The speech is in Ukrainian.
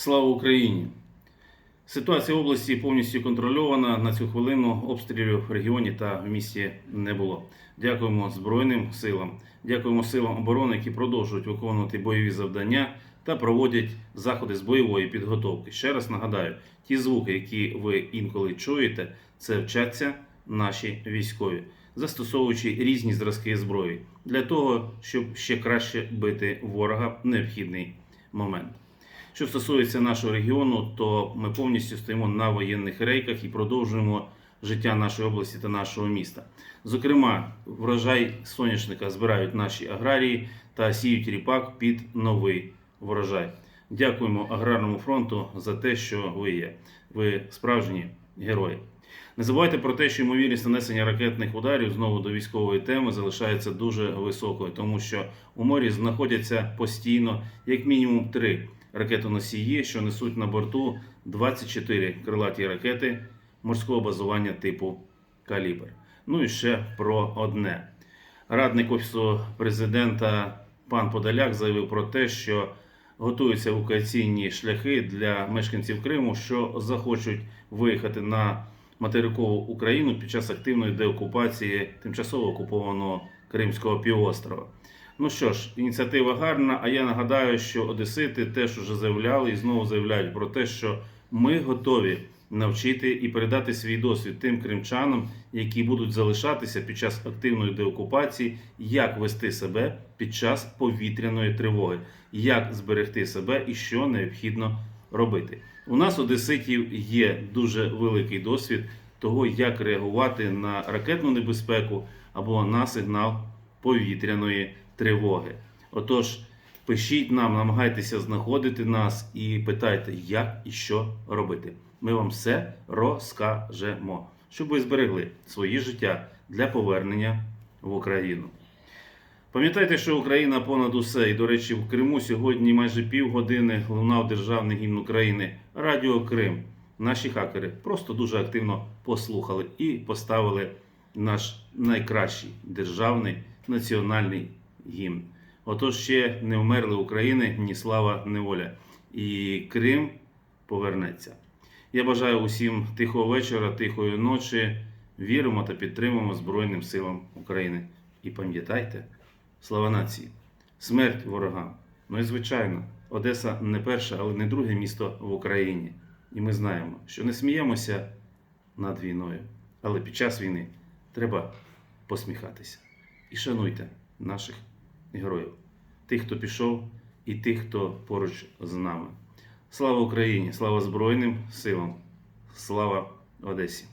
Слава Україні! Ситуація в області повністю контрольована. На цю хвилину обстрілів в регіоні та в місті не було. Дякуємо Збройним силам, дякуємо силам оборони, які продовжують виконувати бойові завдання та проводять заходи з бойової підготовки. Ще раз нагадаю, ті звуки, які ви інколи чуєте, це вчаться наші військові, застосовуючи різні зразки зброї для того, щоб ще краще бити ворога в необхідний момент. Що стосується нашого регіону, то ми повністю стоїмо на воєнних рейках і продовжуємо життя нашої області та нашого міста. Зокрема, врожай соняшника збирають наші аграрії та сіють ріпак під новий врожай. Дякуємо аграрному фронту за те, що ви є. Ви справжні герої. Не забувайте про те, що ймовірність нанесення ракетних ударів знову до військової теми залишається дуже високою, тому що у морі знаходяться постійно як мінімум три ракетоносії, що несуть на борту 24 крилаті ракети морського базування типу Калібр. Ну і ще про одне. Радник офісу президента пан Подоляк заявив про те, що готуються евакуаційні шляхи для мешканців Криму, що захочуть виїхати на материкову Україну під час активної деокупації тимчасово окупованого Кримського півострова. Ну що ж, ініціатива гарна. А я нагадаю, що Одесити теж уже заявляли і знову заявляють про те, що ми готові навчити і передати свій досвід тим кримчанам, які будуть залишатися під час активної деокупації, як вести себе під час повітряної тривоги, як зберегти себе і що необхідно робити. У нас одеситів є дуже великий досвід того, як реагувати на ракетну небезпеку або на сигнал повітряної тривоги. Отож, пишіть нам, намагайтеся знаходити нас і питайте, як і що робити. Ми вам все розкажемо, щоб ви зберегли своє життя для повернення в Україну. Пам'ятайте, що Україна понад усе, і, до речі, в Криму сьогодні майже півгодини лунав державний гімн України Радіо Крим. Наші хакери просто дуже активно послухали і поставили наш найкращий державний національний гімн. Отож ще не вмерли України ні слава, ні воля. І Крим повернеться. Я бажаю усім тихого вечора, тихої ночі. Віримо та підтримуємо Збройним силам України. І пам'ятайте, слава нації, смерть ворогам. Ну і звичайно, Одеса не перше, але не друге місто в Україні. І ми знаємо, що не сміємося над війною, але під час війни треба посміхатися. І шануйте наших героїв, тих, хто пішов, і тих, хто поруч з нами. Слава Україні! Слава Збройним силам! Слава Одесі!